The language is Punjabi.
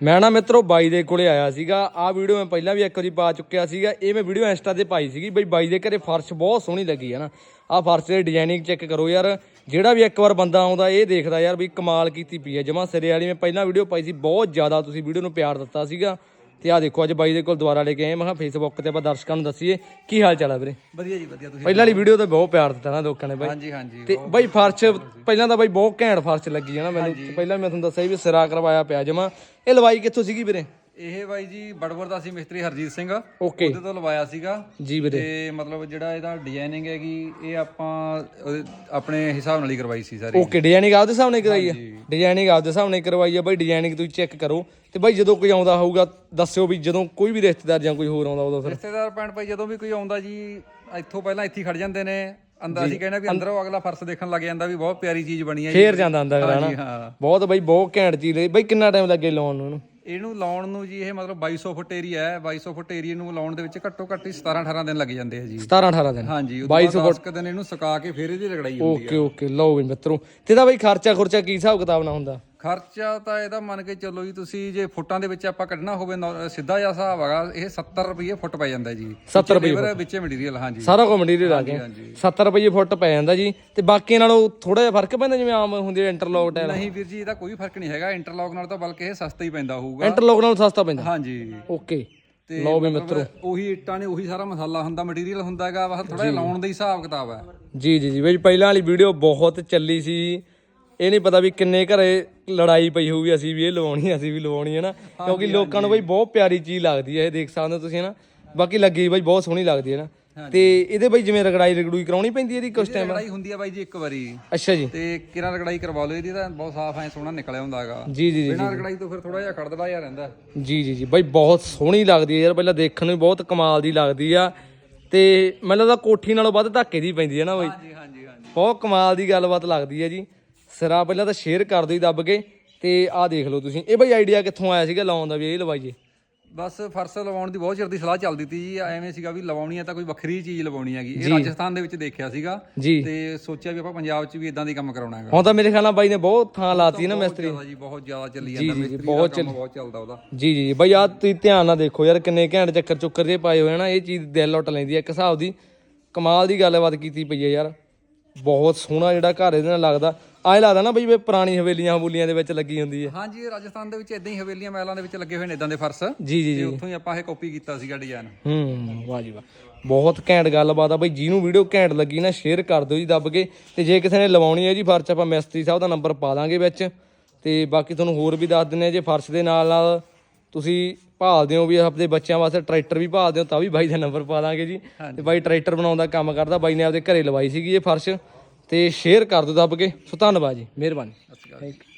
ਮੈਂ ਨਾ ਮਿੱਤਰੋ ਬਾਈ ਦੇ ਕੋਲੇ ਆਇਆ ਸੀਗਾ। ਆਹ ਵੀਡੀਓ ਮੈਂ ਪਹਿਲਾਂ ਵੀ ਇੱਕ ਵਾਰੀ ਪਾ ਚੁੱਕਿਆ ਸੀਗਾ। ਇਹ ਮੈਂ ਵੀਡੀਓ ਇੰਸਟਾ ਤੇ ਪਾਈ ਸੀਗੀ। ਬਈ ਬਾਈ ਦੇ ਘਰੇ ਫਰਸ਼ ਬਹੁਤ ਸੋਹਣੀ ਲੱਗੀ ਹੈ ਨਾ। ਆਹ ਫਰਸ਼ ਦੇ ਡਿਜ਼ਾਈਨਿੰਗ ਚੈੱਕ ਕਰੋ ਯਾਰ। ਜਿਹੜਾ ਵੀ ਇੱਕ ਵਾਰ ਬੰਦਾ ਆਉਂਦਾ, ਇਹ ਦੇਖਦਾ ਯਾਰ ਵੀ ਕਮਾਲ ਕੀਤੀ ਪਈ ਹੈ ਜਮਾ ਸਿਰੇ ਵਾਲੀ ਮੈਂ ਪਹਿਲਾਂ ਵੀਡੀਓ ਪਾਈ ਸੀ। ਬਹੁਤ ਜ਼ਿਆਦਾ ਤੁਸੀਂ ਵੀਡੀਓ ਨੂੰ ਪਿਆਰ ਦਿੱਤਾ ਸੀਗਾ। ਤੇ ਆਹ ਦੇਖੋ ਅੱਜ ਬਾਈ ਦੇ ਕੋਲ ਦੁਬਾਰਾ ਲੈ ਕੇ ਆਏ। ਮੈਂ ਕਿਹਾ ਫੇਸਬੁੱਕ ਤੇ ਆਪਾਂ ਦਰਸ਼ਕਾਂ ਨੂੰ ਦੱਸੀਏ ਕੀ ਹਾਲ ਚਾਲ ਹੈ ਵੀਰੇ? ਵਧੀਆ ਜੀ ਵਧੀਆ ਤੁਸੀਂ ਪਹਿਲਾਂ ਵਾਲੀ ਵੀਡੀਓ ਤੇ ਬਹੁਤ ਪਿਆਰ ਦਿੱਤਾ ਨਾ ਲੋਕਾਂ ਨੇ ਬਾਈ। ਹਾਂਜੀ ਹਾਂਜੀ ਤੇ ਬਾਈ ਫਰਸ਼ ਪਹਿਲਾਂ ਤਾਂ ਬਾਈ ਬਹੁਤ ਘੈਂਟ ਫਰਸ਼ ਲੱਗੀ ਹੈ ਨਾ ਮੈਨੂੰ। ਪਹਿਲਾਂ ਮੈਂ ਤੁਹਾਨੂੰ ਦੱਸਿਆ ਵੀ ਸਿਰਾ ਕਰਵਾਇਆ ਪਿਆ ਜਮਾ। ਇਹ ਲਵਾਈ ਕਿੱਥੋਂ ਸੀਗੀ ਵੀਰੇ? ਇਹ ਬਾਈ ਜੀ ਬੜਵਰ ਦਾ ਸੀ ਮਿਸਤਰੀ ਹਰਜੀਤ ਸਿੰਘ। ਓਕੇ ਉਹਦੇ ਤੋਂ ਲਵਾਇਆ ਸੀਗਾ। ਜੀ ਵੀਰੇ। ਤੇ ਮਤਲਬ ਜਿਹੜਾ ਇਹਦਾ ਡਿਜ਼ਾਈਨਿੰਗ ਹੈਗੀ ਇਹ ਆਪਾਂ ਉਹਦੇ- ਆਪਣੇ ਹਿਸਾਬ ਨਾਲ ਹੀ ਕਰਵਾਈ ਸੀ ਸਾਰੀ। ਓਕੇ ਡਿਜ਼ਾਈਨਿੰਗ ਆਪਦੇ ਹਿਸਾਬ ਨਾਲ ਕਰਾਈ ਹੈ? ਡਿਜ਼ਾਈਨਿੰਗ ਆਪਦੇ ਹਿਸਾਬ ਨਾਲ ਕਰਵਾਈ ਹੈ। ਬਾਈ ਡਿਜ਼ਾਈਨਿੰਗ ਤੁਸੀਂ ਚੈੱਕ ਕਰੋ। ਤੇ ਬਾਈ ਜਦੋਂ ਕੋਈ ਆਉਂਦਾ ਹੋਊਗਾ ਦੱਸਿਓ ਵੀ ਜਦੋਂ ਕੋਈ ਵੀ ਰਿਸ਼ਤੇਦਾਰ ਜਾਂ ਕੋਈ ਹੋਰ ਆਉਂਦਾ ਉਦੋਂ ਫਿਰ। ਰਿਸ਼ਤੇਦਾਰ ਪੈਣ ਭਾਈ ਜਦੋਂ ਵੀ ਕੋਈ ਆਉਂਦਾ ਜੀ ਇੱਥੋਂ ਪਹਿਲਾਂ ਇੱਥੇ ਹੀ ਖੜ ਜਾਂਦੇ ਨੇ। ਅੰਦਰ ਅਸੀਂ ਕਹਿੰਦੇ ਵੀ ਅੰਦਰੋਂ ਅਗਲਾ ਫਰਸ਼ ਦੇਖਣ ਲੱਗ ਜਾਂਦਾ ਵੀ ਬਹੁਤ ਪਿਆਰੀ ਚੀਜ਼ ਬਣੀ ਹੈ ਜੀ ਫੇਰ ਜਾਂਦਾ ਹਨਾ ਹਾਂ ਬਹੁਤ ਬਾਈ ਬਹੁਤ ਘੈਂਟ ਚੀਜ਼ ਲਈ ਬਾਈ ਕਿੰਨਾ ਟਾਈਮ ਲੱਗੇ ਲਾਉਣ ਨੂੰ ਇਹਨੂੰ? ਇਹਨੂੰ ਲਾਉਣ ਨੂੰ ਜੀ ਇਹ ਮਤਲਬ 2200 ਫੁੱਟ ਏਰੀਆ ਹੈ 2200 ਫੁੱਟ ਏਰੀਆ ਨੂੰ ਲਾਉਣ ਦੇ ਵਿੱਚ ਘੱਟੋ ਘੱਟ ਹੀ 17 18 ਦਿਨ ਲੱਗ ਜਾਂਦੇ ਆ ਜੀ। 17 18 ਦਿਨ। ਹਾਂਜੀ 2200 ਫੁੱਟ ਦਿਨ ਇਹਨੂੰ ਸੁਕਾ ਕੇ ਫਿਰ ਇਹਦੀ ਰਗੜਾਈ ਹੁੰਦੀ ਓਕੇ ਓਕੇ ਲਓ ਵੀ ਮਿੱਤਰੋ। ਤੇ ਇਹਦਾ ਬਾਈ ਖਰਚਾ ਖੁਰਚਾ ਕੀ ਹਿਸਾਬ ਕਿਤਾਬ ਨਾਲ ਹੁੰਦਾ? ਖਰਚਾ ਤਾਂ ਇਹਦਾ ਮੰਨ ਕੇ ਚੱਲੋ ਜੀ ਤੁਸੀਂ ਜੇ ਫੁੱਟਾਂ ਦੇ ਵਿੱਚ ਆਪਾਂ ਕੱਢਣਾ ਹੋਵੇ ਨੌ- ਸਿੱਧਾ ਜਿਹਾ ਹਿਸਾਬ ਹੈਗਾ ਇਹ 70 ਰੁਪਏ ਫੁੱਟ ਪੈ ਜਾਂਦਾ ਜੀ। 70 ਰੁਪਏ ਵਿੱਚ ਮਟੀਰੀਅਲ ਹਾਂਜੀ। ਸਾਰਾ ਕੁਝ ਮਟੀਰੀਅਲ ਆ ਗਿਆ। ਹਾਂਜੀ। 70 ਰੁਪਏ ਫੁੱਟ ਪੈ ਜਾਂਦਾ ਜੀ। ਤੇ ਬਾਕੀਆਂ ਨਾਲੋਂ ਥੋੜਾ ਜਿਹਾ ਫ਼ਰਕ ਪੈਂਦਾ ਜਿਵੇਂ ਆਮ ਹੁੰਦੀ ਹੈ ਇੰਟਰਲੌਕ ਟਾਇਲ ਨਹੀਂ ਵੀਰ ਜੀ ਇਹਦਾ ਕੋਈ ਫ਼ਰਕ ਨਹੀਂ ਹੈਗਾ। ਇੰਟਰਲੌਕ ਨਾਲ ਤਾਂ ਬਲਕਿ ਇਹ ਸਸਤਾ ਹੀ ਪੈਂਦਾ ਹੋਊਗਾ। ਇੰਟਰਲੌਕ ਨਾਲੋਂ ਸਸਤਾ ਪੈਂਦਾ। ਹਾਂਜੀ। ਓਕੇ ਤੇ ਲਓ ਵੀ ਮਤਲਬ ਉਹੀ ਇੱਟਾਂ ਨੇ ਉਹੀ ਸਾਰਾ ਮਸਾਲਾ ਹੁੰਦਾ ਮਟੀਰੀਅਲ ਹੁੰਦਾ ਹੈਗਾ ਬਸ ਥੋੜਾ ਜਿਹਾ ਲਾਉਣ ਦਾ ਹੀ ਹਿਸਾਬ ਕਿਤਾਬ ਹੈ। ਜੀ ਜੀ ਜੀ। ਬਈ ਪਹਿਲਾਂ ਵਾਲੀ ਵੀਡੀਓ ਬਹੁਤ ਚੱਲੀ ਸੀ। ਇਹ ਨਹੀਂ ਪਤਾ ਵੀ ਕਿੰਨੇ ਘਰੇ ਲੜਾਈ ਪਈ ਹੋਊਗੀ ਅਸੀਂ ਵੀ ਇਹ ਲਵਾਉਣੀ ਅਸੀਂ ਵੀ ਲਵਾਉਣੀ ਹੈ ਨਾ। ਕਿਉਂਕਿ ਲੋਕਾਂ ਨੂੰ ਬਈ ਬਹੁਤ ਪਿਆਰੀ ਚੀਜ਼ ਲੱਗਦੀ ਹੈ ਇਹ ਦੇਖ ਸਕਦੇ ਹੋ ਤੁਸੀਂ ਨਾ। ਬਾਕੀ ਲੱਗੀ ਬਈ ਬਹੁਤ ਸੋਹਣੀ ਲੱਗਦੀ ਹੈ ਨਾ। ਤੇ ਇਹਦੇ ਬਈ ਜਿਵੇਂ ਰਗੜਾਈ ਰਗੜੂਈ ਕਰਾਉਣੀ ਪੈਂਦੀ ਹੈ ਇਹਦੀ ਕੁਛ ਟਾਈਮ ਲੜਾਈ ਹੁੰਦੀ ਹੈ ਬਾਈ ਜੀ ਇੱਕ ਵਾਰੀ। ਅੱਛਾ ਜੀ। ਤੇ ਕਿਰਾਂ ਰਗੜਾਈ ਕਰਵਾ ਲਓ ਇਹਦੀ ਤਾਂ ਬਹੁਤ ਸਾਫ਼ ਐ ਸੋਹਣਾ ਨਿਕਲਿਆ ਹੁੰਦਾ ਹੈਗਾ। ਜੀ ਜੀ ਜੀ ਬਿਨਾਂ ਰਗੜਾਈ ਤੋਂ ਫਿਰ ਥੋੜਾ ਜਿਹਾ ਖੜਦੜਾ ਜਿਹਾ ਰਹਿੰਦਾ। ਜੀ ਜੀ ਜੀ। ਬਈ ਬਹੁਤ ਸੋਹਣੀ ਲੱਗਦੀ ਹੈ ਯਾਰ ਪਹਿਲਾਂ ਦੇਖਣ ਨੂੰ ਬਹੁਤ ਕਮਾਲ ਦੀ ਲੱਗਦੀ ਆ। ਤੇ ਮੈਨੂੰ ਲੱਗਦਾ ਕੋਠੀ ਨਾਲੋਂ ਵੱਧ ਧੱਕੇ ਦੀ ਪੈਂਦੀ ਹੈ ਨਾ ਬਈ। ਹਾਂਜੀ ਹਾਂਜੀ ਹਾਂਜੀ। ਬਹੁਤ ਕਮਾਲ ਦੀ ਗੱਲਬਾਤ ਲੱਗਦੀ ਹੈ ਜੀ। ਸਿਰਾ ਪਹਿਲਾਂ ਤਾਂ ਸ਼ੇਅਰ ਕਰ ਦਿਓ ਜੀ ਦੱਬ ਕੇ ਤੇ ਆਹ ਦੇਖ ਲਓ ਤੁਸੀਂ। ਇਹ ਬਈ ਆਈਡੀਆ ਕਿੱਥੋਂ ਆਇਆ ਸੀਗਾ ਲਾਉਣ ਦਾ ਵੀ ਇਹ ਲਵਾਈਏ ਬਸ ਫਰਸ ਲਵਾਉਣ ਦੀ ਬਹੁਤ ਚਿਰ ਦੀ ਸਲਾਹ ਚੱਲਦੀ ਤੀ ਜੀ। ਐਵੇਂ ਸੀਗਾ ਵੀ ਲਵਾਉਣੀ ਹੈ ਤਾਂ ਕੋਈ ਵੱਖਰੀ ਚੀਜ਼ ਲਵਾਉਣੀ ਹੈਗੀ। ਇਹ ਰਾਜਸਥਾਨ ਦੇ ਵਿੱਚ ਦੇਖਿਆ ਸੀਗਾ ਜੀ। ਤੇ ਸੋਚਿਆ ਵੀ ਆਪਾਂ ਪੰਜਾਬ 'ਚ ਵੀ ਇਦਾਂ ਦੀ ਕੰਮ ਕਰਾਉਣਾ ਹੈਗਾ। ਹੁਣ ਤਾਂ ਮੇਰੇ ਖਿਆਲ ਨਾਲ ਬਾਈ ਨੇ ਬਹੁਤ ਥਾਂ ਲਾਤੀ ਨਾ ਮਿਸਤਰੀ। ਜ਼ਿਆਦਾ ਜੀ ਬਹੁਤ ਜ਼ਿਆਦਾ ਚੱਲੀ ਜਾਂਦਾ। ਮਿਸਤਰੀ ਦਾ ਬਹੁਤ ਕੰਮ ਬਹੁਤ ਚੱਲਦਾ ਉਹਦਾ। ਜੀ ਜੀ ਜੀ। ਬਈ ਆ ਤੁਸੀਂ ਧਿਆਨ ਨਾਲ ਦੇਖੋ ਯਾਰ ਕਿੰਨੇ ਘੈਂਟ ਚੱਕਰ ਚੁੱਕਰ ਜੇ ਪਾਏ ਹੋਏ ਨਾ ਇਹ ਚੀਜ਼ ਦਿਲ ਲੁੱਟ ਲੈਂਦੀ ਹੈ ਇੱਕ ਹਿਸਾਬ ਦੀ ਕਮਾਲ ਦੀ ਗੱਲਬਾਤ ਕੀਤੀ ਪਈ ਹੈ ਯਾਰ। ਬਹੁਤ ਸੋਹਣਾ ਜਿਹੜਾ ਘਰ ਇਹਦੇ ਨਾਲ ਲੱਗਦਾ। ਐਂ ਲੱਗਦਾ ਨਾ ਬਈ ਵੀ ਪੁਰਾਣੀ ਹਵੇਲੀਆਂ ਹਵੂਲੀਆਂ ਦੇ ਵਿੱਚ ਲੱਗੀ ਹੁੰਦੀ ਹੈ। ਹਾਂਜੀ ਇਹ ਰਾਜਸਥਾਨ ਦੇ ਵਿੱਚ ਇਦਾਂ ਹੀ ਹਵੇਲੀਆਂ ਮਹਿਲਾਂ ਦੇ ਵਿੱਚ ਲੱਗੇ ਹੋਏ ਨੇ ਇਦਾਂ ਦੇ ਫਰਸ਼। ਜੀ ਜੀ ਤੇ ਜੀ ਉੱਥੋਂ ਹੀ ਆਪਾਂ ਇਹ ਕਾਪੀ ਕੀਤਾ ਸੀਗਾ ਡਿਜ਼ਾਈਨ ਹੂੰ ਵਾਹ ਜੀ ਵਾਹ। ਬਹੁਤ ਘੈਂਟ ਗੱਲਬਾਤ ਆ ਬਈ ਜਿਹਨੂੰ ਵੀਡੀਓ ਘੈਂਟ ਲੱਗੀ ਨਾ ਸ਼ੇਅਰ ਕਰ ਦਿਓ ਜੀ ਦੱਬ ਕੇ। ਤੇ ਜੇ ਕਿਸੇ ਨੇ ਲਵਾਉਣੀ ਹੈ ਜੀ ਫਰਸ਼ ਆਪਾਂ ਮਿਸਤਰੀ ਸਾਹਿਬ ਦਾ ਨੰਬਰ ਪਾ ਦਾਂਗੇ ਵਿੱਚ। ਤੇ ਬਾਕੀ ਤੁਹਾਨੂੰ ਹੋਰ ਵੀ ਦੱਸ ਦਿੰਨੇ ਆ ਜੇ ਫਰਸ਼ ਦੇ ਨਾਲ ਨਾਲ ਤੁਸੀਂ ਭਾਲਦੇ ਹੋ ਵੀ ਆਪਣੇ ਬੱਚਿਆਂ ਵਾਸਤੇ ਟਰੈਕਟਰ ਵੀ ਭਾਲਦੇ ਹੋ ਤਾਂ ਵੀ ਬਾਈ ਦਾ ਨੰਬਰ ਪਾ ਦਾਂਗੇ ਜੀ। ਤੇ ਬਾਈ ਟਰੈਕਟਰ ਬਣਾਉਣ ਦਾ ਕੰਮ ਕਰਦਾ ਬਾਈ ਨੇ ਆਪਦੇ ਘਰੇ ਲਵਾਈ ਸੀਗੀ ਇਹ ਫਰਸ਼। ਤੇ ਸ਼ੇਅਰ ਕਰ ਦਿਓ ਦੱਬ ਕੇ। ਸੋ ਧੰਨਵਾਦ ਜੀ, ਮਿਹਰਬਾਨੀ। ਸਤਿ ਸ਼੍ਰੀ ਅਕਾਲ ਥੈਂਕ ਯੂ